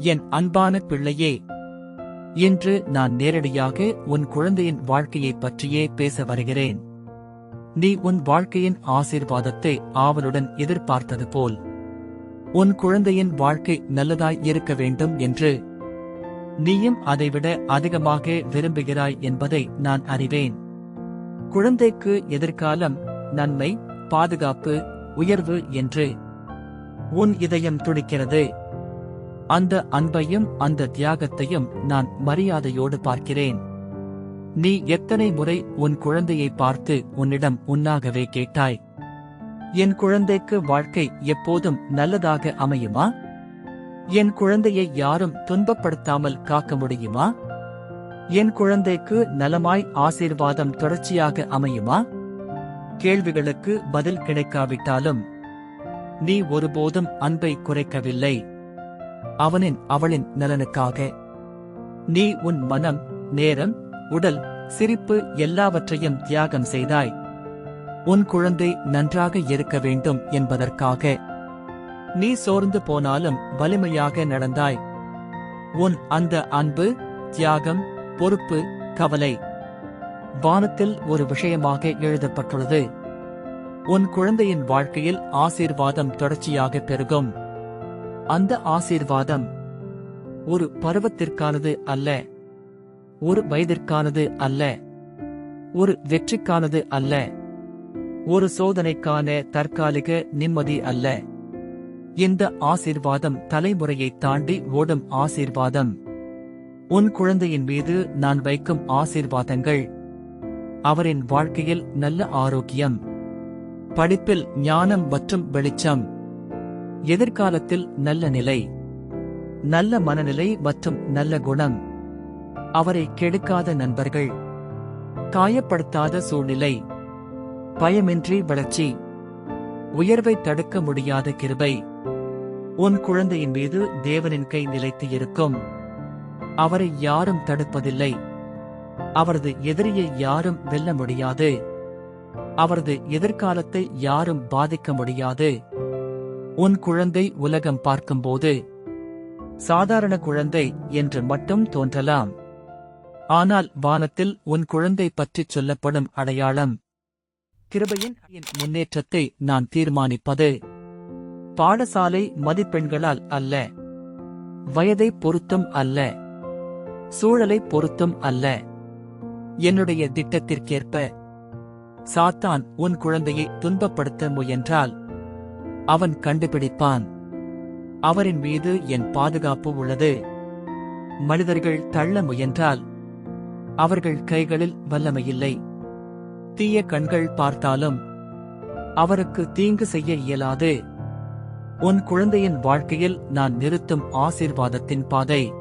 என் அன்பான பிள்ளையே இன்று நான் நேரடியாக உன் குழந்தையின் வாழ்க்கையைப் பற்றியே பேச வருகிறேன். நீ உன் வாழ்க்கையின் ஆசீர்வாதத்தை ஆவலுடன் எதிர்பார்த்தது போல் உன் குழந்தையின் வாழ்க்கை நல்லதாய் இருக்க வேண்டும் என்று நீயும் அதைவிட அதிகமாக விரும்புகிறாய் என்பதை நான் அறிவேன். குழந்தைக்கு எதிர்காலம் நன்மை பாதுகாப்பு உயர்வு என்று உன் இதயம் துடிக்கிறது. அந்த அன்பையும் அந்த தியாகத்தையும் நான் மரியாதையோடு பார்க்கிறேன். நீ எத்தனை முறை உன் குழந்தையை பார்த்து உன்னிடம் உன்னாகவே கேட்டாய்? என் குழந்தைக்கு வாழ்க்கை எப்போதும் நல்லதாக அமையுமா? என் குழந்தையை யாரும் துன்பப்படுத்தாமல் காக்க முடியுமா? என் குழந்தைக்கு நலமாய் ஆசீர்வாதம் தொடர்ச்சியாக அமையுமா? கேள்விகளுக்கு பதில் கிடைக்காவிட்டாலும் நீ ஒருபோதும் அன்பை குறைக்கவில்லை. அவனின் அவளின் நலனுக்காக. நீ உன் மனம் நேரம் உடல் சிரிப்பு எல்லாவற்றையும் தியாகம் செய்தாய். உன் குழந்தை நன்றாக இருக்க வேண்டும் என்பதற்காக. நீ சோர்ந்து போனாலும் வலிமையாக நடந்தாய். உன் அந்த அன்பு தியாகம் பொறுப்பு கவலை வானத்தில் ஒரு விஷயமாக எழுதப்பட்டுள்ளது. உன் குழந்தையின் வாழ்க்கையில் ஆசீர்வாதம் தொடர்ச்சியாக பெருகும். அந்த ஆசீர்வாதம் ஒரு பருவத்திற்கானது அல்ல ஒரு வயதிற்கானது அல்ல ஒரு வெற்றிக்கானது அல்ல ஒரு சோதனைக்கான தற்காலிக நிம்மதி அல்ல. இந்த ஆசீர்வாதம் தலைமுறையை தாண்டி ஓடும் ஆசீர்வாதம். உன் குழந்தையின் மீது நான் வைக்கும் ஆசீர்வாதங்கள் அவரின் வாழ்க்கையில் நல்ல ஆரோக்கியம் படிப்பில் ஞானம் மற்றும் வெளிச்சம். எதிர்காலத்தில் நல்ல நிலை நல்ல மனநிலை மற்றும் நல்ல குணம். அவரை கெடுக்காத நண்பர்கள் காயப்படுத்தாத சூழ்நிலை பயமின்றி வளர்ச்சி உயர்வை தடுக்க முடியாத கிருபை. உன் குழந்தையின் மீது தேவனின் கை நிலைத்து இருக்கும். அவரை யாரும் தடுப்பதில்லை. அவரது எதிரியை யாரும் வெல்ல முடியாது. அவரது எதிர்காலத்தை யாரும் பாதிக்க முடியாது. உன் குழந்தை உலகம் பார்க்கும்போது சாதாரண குழந்தை என்று மட்டும் தோன்றலாம். ஆனால் வானத்தில் உன் குழந்தை பற்றிச் சொல்லப்படும் அடையாளம் கிருபையின் முன்னேற்றத்தை நான் தீர்மானிப்பது. பாடசாலை மதிப்பெண்களால் அல்ல. வயதை பொருத்தம் அல்ல. சூழலை பொருத்தம் அல்ல. என்னுடைய திட்டத்திற்கேற்ப சாத்தான் உன் குழந்தையை துன்பப்படுத்த முயன்றால். அவன் கண்டுபிடிப்பான். அவரின் மீது என் பாதுகாப்பு உள்ளது. மனிதர்கள் தள்ள முயன்றால் அவர்கள் கைகளில் வல்லமையில்லை தீய கண்கள் பார்த்தாலும் அவருக்கு தீங்கு செய்ய இயலாது. உன் குழந்தையின் வாழ்க்கையில் நான் நிறுத்தும் ஆசீர்வாதத்தின் பாதை.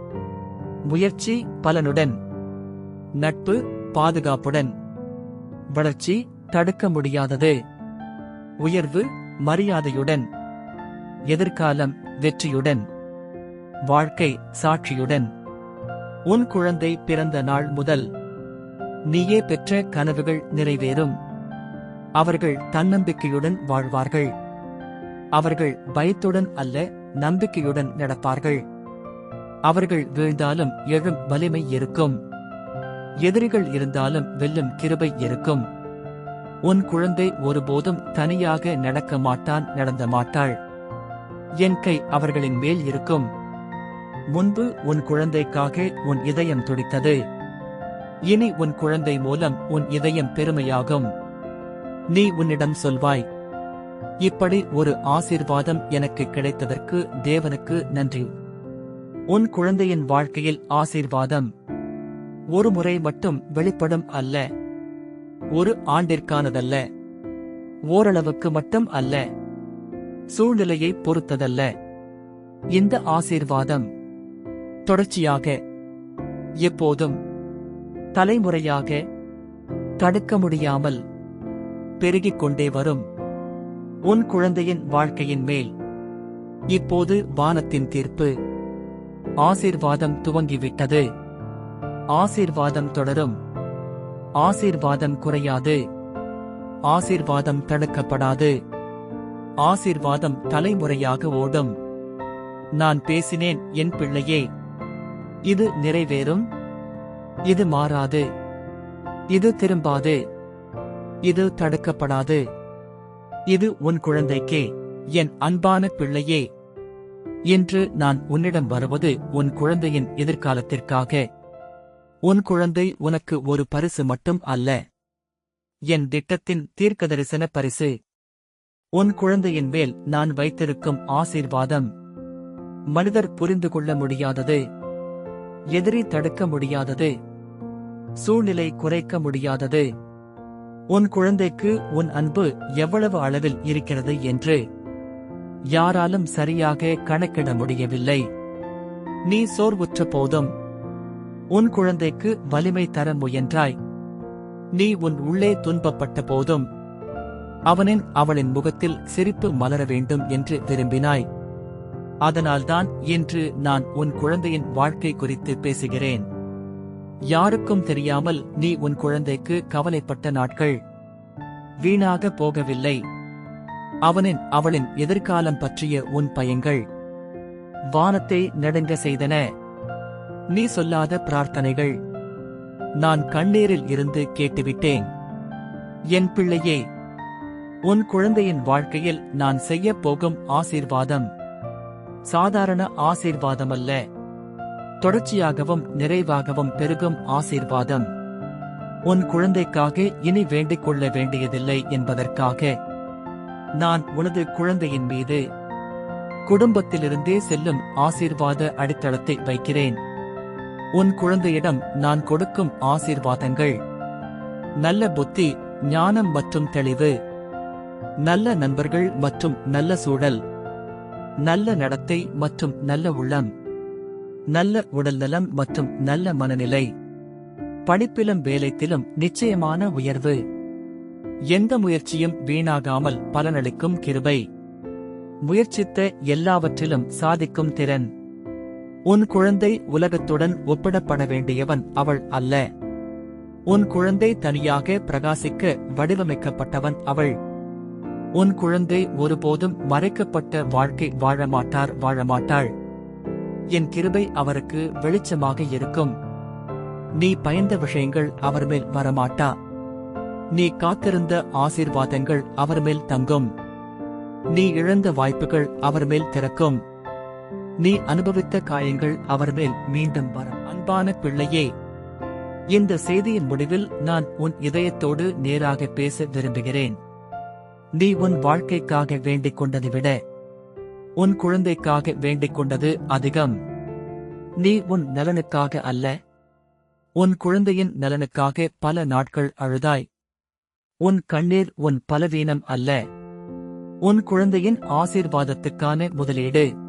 முயற்சி பலனுடன். நட்பு பாதுகாப்புடன். வளர்ச்சி தடுக்க முடியாதது. உயர்வு மரியாதையுடன் எதிர்காலம் வெற்றியுடன் வாழ்க்கை சாட்சியுடன். உன் குழந்தை பிறந்த நாள் முதல் நீயே பெற்ற கனவுகள் நிறைவேறும். அவர்கள் தன்னம்பிக்கையுடன் வாழ்வார்கள். அவர்கள் பயத்துடன் அல்ல நம்பிக்கையுடன் நடப்பார்கள். அவர்கள் வீழ்ந்தாலும் எழும் வலிமை இருக்கும். எதிரிகள் இருந்தாலும் வெல்லும் கிருபை இருக்கும். உன் குழந்தை ஒருபோதும் தனியாக நடக்க மாட்டான் நடந்த மாட்டாள். என் கை அவர்களின் மேல் இருக்கும். முன்பு உன் குழந்தைக்காக உன் இதயம் துடித்தது. இனி உன் குழந்தை மூலம் உன் இதயம் பெருமையாகும். நீ உன்னிடம் சொல்வாய் இப்படி ஒரு ஆசீர்வாதம் எனக்கு கிடைத்ததற்கு தேவனுக்கு நன்றி. உன் குழந்தையின் வாழ்க்கையில் ஆசீர்வாதம். ஒரு முறை மட்டும் வெளிப்படும் அல்ல. ஒரு ஆண்டிற்கானதல்ல. ஓரளவுக்கு மட்டும் அல்ல. சூழ்நிலையை பொறுத்ததல்ல. இந்த ஆசீர்வாதம் தொடர்ச்சியாக எப்போதும் தலைமுறையாக தடுக்க முடியாமல் பெருகிக் கொண்டே வரும். உன் குழந்தையின் வாழ்க்கையின் மேல் இப்போது வானத்தின் தீர்ப்பு. ஆசீர்வாதம் துவங்கிவிட்டது. ஆசீர்வாதம் தொடரும். ஆசீர்வாதம் குறையாது. ஆசீர்வாதம் தடுக்கப்படாது. ஆசீர்வாதம் தலைமுறையாக ஓடும். நான் பேசினேன் என் பிள்ளையே. இது நிறைவேறும். இது மாறாது. இது திரும்பாது. இது தடுக்கப்படாது. இது உன் குழந்தைக்கே என் அன்பான பிள்ளையே. இன்று நான் உன்னிடம் வருவது உன் குழந்தையின் எதிர்காலத்திற்காக. உன் குழந்தை உனக்கு ஒரு பரிசு மட்டும் அல்ல. என் திட்டத்தின் தீர்க்கதரிசன பரிசு. உன் குழந்தையின் மேல் நான் வைத்திருக்கும் ஆசீர்வாதம். மனிதர் புரிந்து கொள்ள முடியாதது. எதிரி தடுக்க முடியாதது. சூழ்நிலை குறைக்க முடியாதது. உன் குழந்தைக்கு உன் அன்பு எவ்வளவு அளவில் இருக்கிறது என்று. யாராலும் சரியாக கணக்கிட முடியவில்லை. நீ சோர்வுற்ற போதும். உன் குழந்தைக்கு வலிமை தர முயன்றாய். நீ உன் உள்ளே துன்பப்பட்ட போதும். அவனின் அவளின் முகத்தில் சிரிப்பு மலர வேண்டும் என்று விரும்பினாய். அதனால்தான் இன்று நான் உன் குழந்தையின் வாழ்க்கை குறித்து பேசுகிறேன். யாருக்கும் தெரியாமல் நீ உன் குழந்தைக்கு கவலைப்பட்ட நாட்கள். வீணாக போகவில்லை. அவனின் அவளின் எதிர்காலம் பற்றிய உன் பயங்கள். வானத்தை நடுங்க செய்தன. நீ சொல்லாத பிரார்த்தனைகள். நான் கண்ணீரில் இருந்து கேட்டுவிட்டேன். என் பிள்ளையே உன் குழந்தையின் வாழ்க்கையில் நான் செய்யப் போகும் ஆசீர்வாதம். சாதாரண ஆசீர்வாதமல்ல. தொடர்ச்சியாகவும் நிறைவாகவும் பெருகும் ஆசீர்வாதம். உன் குழந்தைக்காக இனி வேண்டிக் கொள்ள வேண்டியதில்லை என்பதற்காக. நான் உனது குழந்தையின் மீது குடும்பத்திலிருந்தே செல்லும் ஆசீர்வாத அடித்தளத்தை வைக்கிறேன். உன் குழந்தையிடம் நான் கொடுக்கும் ஆசீர்வாதங்கள். நல்ல புத்தி ஞானம் மற்றும் தெளிவு. நல்ல நண்பர்கள் மற்றும் நல்ல சூழல். நல்ல நடத்தை மற்றும் நல்ல உள்ளம். நல்ல உடல்நலம் மற்றும் நல்ல மனநிலை. படிப்பிலும் வேலைத்திலும் நிச்சயமான உயர்வு. எந்த முயற்சியும் வீணாகாமல் பலனளிக்கும் கிருபை. முயற்சித்த எல்லாவற்றிலும் சாதிக்கும் திறன். உன் குழந்தை உலகத்துடன் ஒப்பிடப்பட வேண்டியவன் அவள் அல்ல. உன் குழந்தை தனியாக பிரகாசிக்க வடிவமைக்கப்பட்டவன் அவள். உன் குழந்தை ஒருபோதும் மறைக்கப்பட்ட வாழ்க்கை வாழமாட்டார் வாழமாட்டாள். என் கிருபை அவருக்கு வெளிச்சமாக இருக்கும். நீ பயந்த விஷயங்கள் அவர் மேல் வரமாட்டா. நீ காத்திருந்த ஆசீர்வாதங்கள் அவர் மேல் தங்கும். நீ இழந்த வாய்ப்புகள் அவர் மேல் திறக்கும். நீ அனுபவித்த காயங்கள் அவர் மேல் மீண்டும் வரும். அன்பான பிள்ளையே இந்த செய்தியின் முடிவில் நான் உன் இதயத்தோடு நேராக பேச விரும்புகிறேன். நீ உன் வாழ்க்கைக்காக வேண்டிக் கொண்டதை விட உன் குழந்தைக்காக வேண்டிக் கொண்டது அதிகம். நீ உன் நலனுக்காக அல்ல உன் குழந்தையின் நலனுக்காக பல நாட்கள் அழுதாய். உன் கண்ணீர் உன் பலவீனம் அல்ல. உன் குழந்தையின் ஆசீர்வாதத்துக்கான முதலீடு.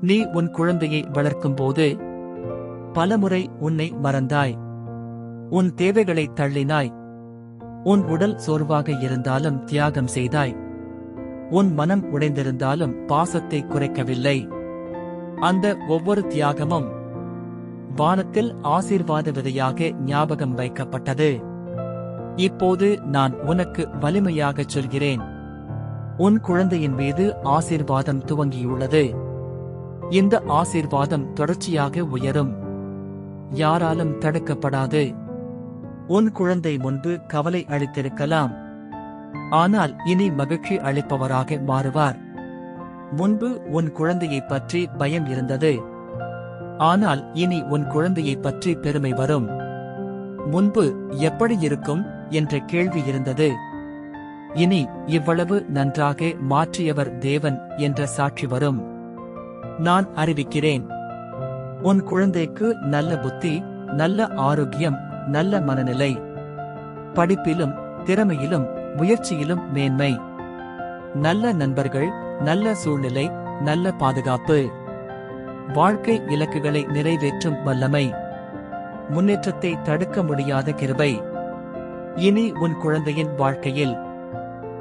நீ உன் குழந்தையை வளர்க்கும்போது பலமுறை உன்னை மறந்தாய். உன் தேவைகளை தள்ளினாய். உன் உடல் சோர்வாக இருந்தாலும் தியாகம் செய்தாய். உன் மனம் உடைந்திருந்தாலும் பாசத்தை குறைக்கவில்லை. அந்த ஒவ்வொரு தியாகமும் வானத்தில் ஆசீர்வாத விதையாக ஞாபகம் வைக்கப்பட்டது. இப்போது நான் உனக்கு வலிமையாகச் சொல்கிறேன். உன் குழந்தையின் மீது ஆசீர்வாதம் துவங்கியுள்ளது. இந்த ஆசீர்வாதம் தொடர்ச்சியாக உயரும். யாராலும் தடுக்கப்படாது. உன் குழந்தை முன்பு கவலை அளித்திருக்கலாம். ஆனால் இனி மகிழ்ச்சி அளிப்பவராக மாறுவார். முன்பு உன் குழந்தையைப் பற்றி பயம் இருந்தது. ஆனால் இனி உன் குழந்தையைப் பற்றி பெருமை வரும். முன்பு எப்படி இருக்கும் என்ற கேள்வி இருந்தது. இனி இவ்வளவு நன்றாக மாற்றியவர் தேவன் என்ற சாட்சி வரும். நான் அறிவிக்கிறேன். உன் குழந்தைக்கு நல்ல புத்தி நல்ல ஆரோக்கியம் நல்ல மனநிலை. படிப்பிலும் திறமையிலும் முயற்சியிலும் மேன்மை. நல்ல நண்பர்கள் நல்ல சூழ்நிலை நல்ல பாதுகாப்பு. வாழ்க்கை இலக்குகளை நிறைவேற்றும் வல்லமை. முன்னேற்றத்தை தடுக்க முடியாத கிருபை. இனி உன் குழந்தையின் வாழ்க்கையில்.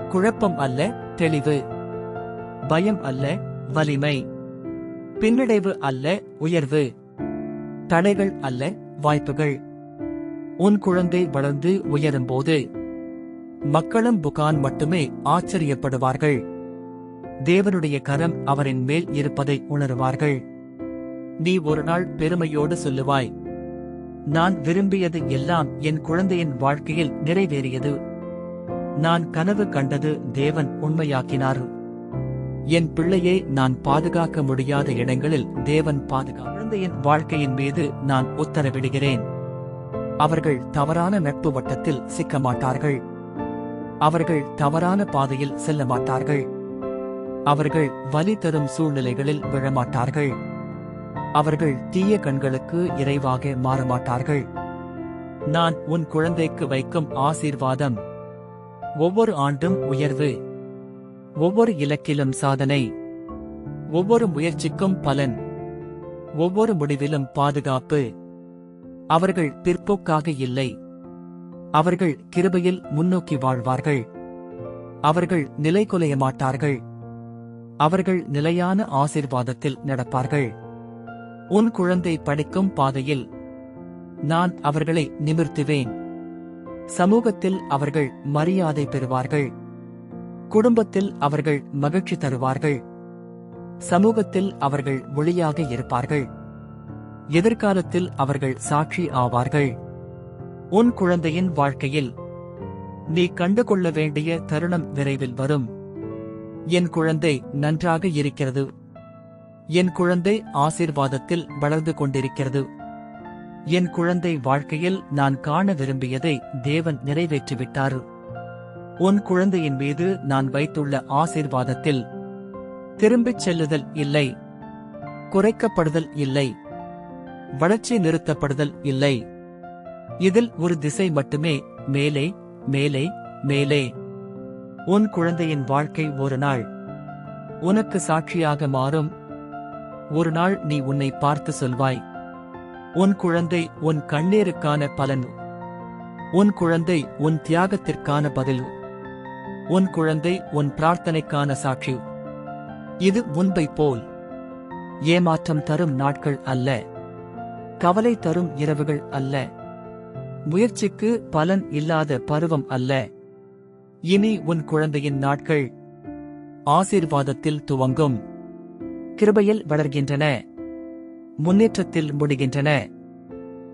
குழப்பம் அல்ல தெளிவு. பயம் அல்ல வலிமை. பின்னடைவு அல்ல உயர்வு. தடைகள் அல்ல வாய்ப்புகள். உன் குழந்தை வளர்ந்து உயரும்போது மக்களும் புகான் மட்டுமே ஆச்சரியப்படுவார்கள். தேவனுடைய கரம் அவரின் மேல் இருப்பதை உணருவார்கள். நீ ஒரு நாள் பெருமையோடு சொல்லுவாய் நான் விரும்பியது எல்லாம் என் குழந்தையின் வாழ்க்கையில் நிறைவேறியது. நான் கனவு கண்டது தேவன் உண்மையாக்கினார். என் பிள்ளையை நான் பாதுகாக்க முடியாத இடங்களில் தேவன் பாதுகா குழந்தையின் வாழ்க்கையின் மீது நான் உத்தரவிடுகிறேன். அவர்கள் தவறான நட்பு வட்டத்தில் சிக்க மாட்டார்கள் அவர்கள் தவறான பாதையில் செல்ல மாட்டார்கள். அவர்கள் வலி தரும் சூழ்நிலைகளில் விழமாட்டார்கள். அவர்கள் தீய கண்களுக்கு இறைவாக மாறமாட்டார்கள். நான் உன் குழந்தைக்கு வைக்கும் ஆசீர்வாதம். ஒவ்வொரு ஆண்டும் உயர்வு. ஒவ்வொரு இலக்கிலும் சாதனை. ஒவ்வொரு முயற்சிக்கும் பலன். ஒவ்வொரு முடிவிலும் பாதுகாப்பு. அவர்கள் பிற்போக்காக இல்லை. அவர்கள் கிருபையில் முன்னோக்கி வாழ்வார்கள். அவர்கள் நிலை குலைய மாட்டார்கள். அவர்கள் நிலையான ஆசீர்வாதத்தில் நடப்பார்கள். உன் குழந்தை படிக்கும் பாதையில் நான் அவர்களை நிமிர்த்துவேன். சமூகத்தில் அவர்கள் மரியாதை பெறுவார்கள். குடும்பத்தில் அவர்கள் மகிழ்ச்சி தருவார்கள். சமூகத்தில் அவர்கள் ஒளியாக இருப்பார்கள். எதிர்காலத்தில் அவர்கள் சாட்சி ஆவார்கள். உன் குழந்தையின் வாழ்க்கையில் நீ கண்டுகொள்ள வேண்டிய தருணம் விரைவில் வரும். என் குழந்தை நன்றாக இருக்கிறது. என் குழந்தை ஆசீர்வாதத்தில் வளர்ந்து கொண்டிருக்கிறது. என் குழந்தை வாழ்க்கையில் நான் காண விரும்பியதை தேவன் நிறைவேற்றிவிட்டார். உன் குழந்தையின் மீது நான் வைத்துள்ள ஆசீர்வாதத்தில் திரும்பிச் செல்லுதல் இல்லை. குறைக்கப்படுதல் இல்லை. வளர்ச்சி நிறுத்தப்படுதல் இல்லை. இதில் ஒரு திசை மட்டுமே மேலே மேலே மேலே. உன் குழந்தையின் வாழ்க்கை ஒரு நாள். உனக்கு சாட்சியாக மாறும். ஒரு நாள் நீ உன்னை பார்த்து சொல்வாய். உன் குழந்தை உன் கண்ணீருக்கான பலன். உன் குழந்தை உன் தியாகத்திற்கான பதில். உன் குழந்தை உன் பிரார்த்தனைக்கான சாட்சி. இது முன்பை போல். ஏமாற்றம் தரும் நாட்கள் அல்ல. கவலை தரும் இரவுகள் அல்ல. முயற்சிக்கு பலன் இல்லாத பருவம் அல்ல. இனி உன் குழந்தையின் நாட்கள். ஆசீர்வாதத்தில் துவங்கும். கிருபையில் வளர்கின்றன. முன்னேற்றத்தில் முடிகின்றன.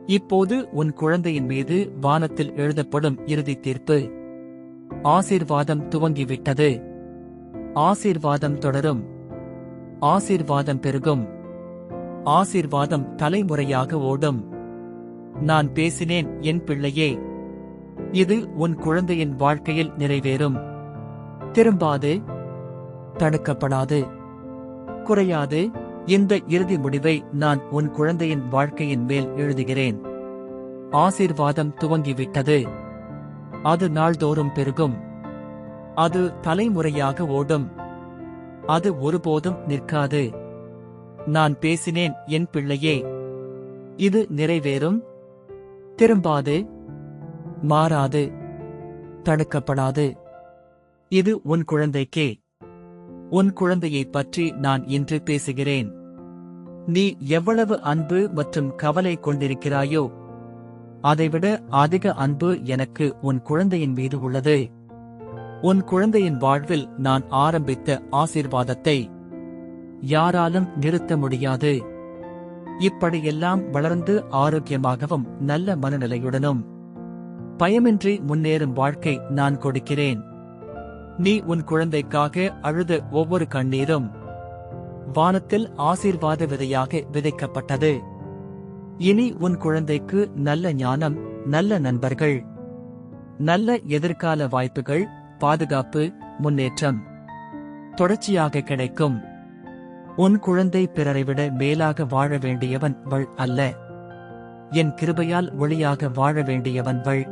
இப்போது உன் குழந்தையின் மீது வானத்தில் எழுதப்படும் இறுதி தீர்ப்பு. ஆசீர்வாதம் துவங்கிவிட்டது. ஆசீர்வாதம் தொடரும். ஆசீர்வாதம் பெருகும். ஆசீர்வாதம் தலைமுறையாக ஓடும். நான் பேசினேன் என் பிள்ளையே இது உன் குழந்தையின் வாழ்க்கையில் நிறைவேறும். திரும்பாது தடுக்கப்படாது. குறையாது இந்த இறுதி முடிவை நான் உன் குழந்தையின் வாழ்க்கையின் மேல் எழுதுகிறேன். ஆசீர்வாதம் துவங்கிவிட்டது. அது நாள்தோறும் பெருகும். அது தலைமுறையாக ஓடும். அது ஒருபோதும் நிற்காது. நான் பேசினேன் என் பிள்ளையே. இது நிறைவேறும். திரும்பாது. மாறாது. தடுக்கப்படாது. இது உன் குழந்தைக்கே. உன் குழந்தையைப் பற்றி நான் இன்று பேசுகிறேன். நீ எவ்வளவு அன்பு மற்றும் கவலை கொண்டிருக்கிறாயோ அதைவிட அதிக அன்பு எனக்கு உன் குழந்தையின் மீது உள்ளது. உன் குழந்தையின் வாழ்வில் நான் ஆரம்பித்த ஆசீர்வாதத்தை யாராலும் நிறுத்த முடியாது. இப்படியெல்லாம் வளர்ந்து ஆரோக்கியமாகவும் நல்ல மனநிலையுடனும் பயமின்றி முன்னேறும் வாழ்க்கை நான் கொடுக்கிறேன். நீ உன் குழந்தைக்காக அழுத ஒவ்வொரு கண்ணீரும் வானத்தில் ஆசீர்வாத விதையாக விதைக்கப்பட்டது. இனி உன் குழந்தைக்கு நல்ல ஞானம் நல்ல நண்பர்கள். நல்ல எதிர்கால வாய்ப்புகள் பாதுகாப்பு முன்னேற்றம். தொடர்ச்சியாக கிடைக்கும். உன் குழந்தை பிறரை விட மேலாக வாழ வேண்டியவன் வள் அல்ல. என் கிருபையால் ஒளியாக வாழ வேண்டியவன் வள்.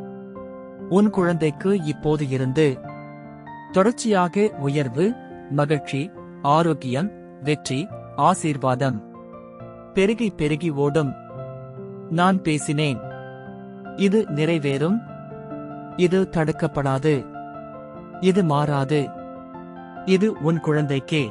உன் குழந்தைக்கு இப்போது இருந்து தொடர்ச்சியாக உயர்வு மகிழ்ச்சி ஆரோக்கியம் வெற்றி ஆசீர்வாதம். பெருகி பெருகி ஓடும். நான் பேசினேன். இது நிறைவேறும். இது தடுக்கப்படாது. இது மாறாது. இது உன் குழந்தைக்கே.